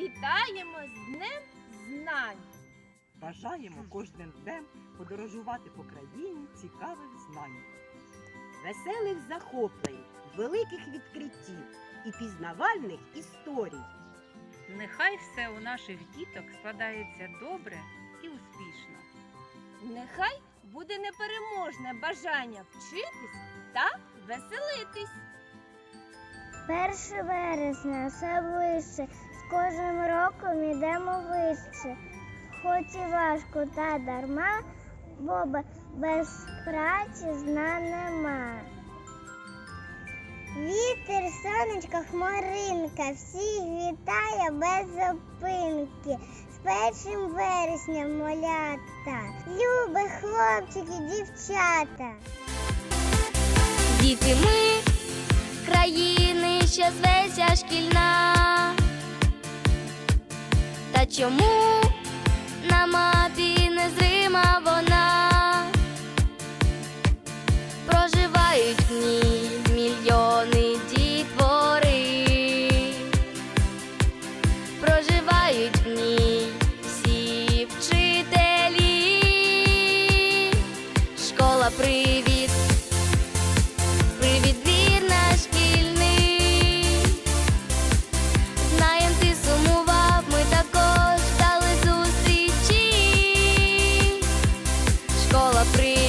Вітаємо з Днем Знань! Бажаємо кожним днем подорожувати по країні цікавих знань, веселих захоплень, великих відкриттів і пізнавальних історій. Нехай все у наших діток складається добре і успішно. Нехай буде непереможне бажання вчитись та веселитись. Перше вересня все ближче, кожним роком ідемо вище. Хоч і важко та дарма, бо без праці зна нема. Вітер, сонечко, хмаринка, всіх вітає без зупинки. З першим вересням молята, любі хлопчики, дівчата. Діти ми чому на мапі незрима вона проживають в ній мільйони дітвори, проживають в ній всі вчителі, школа при. aprile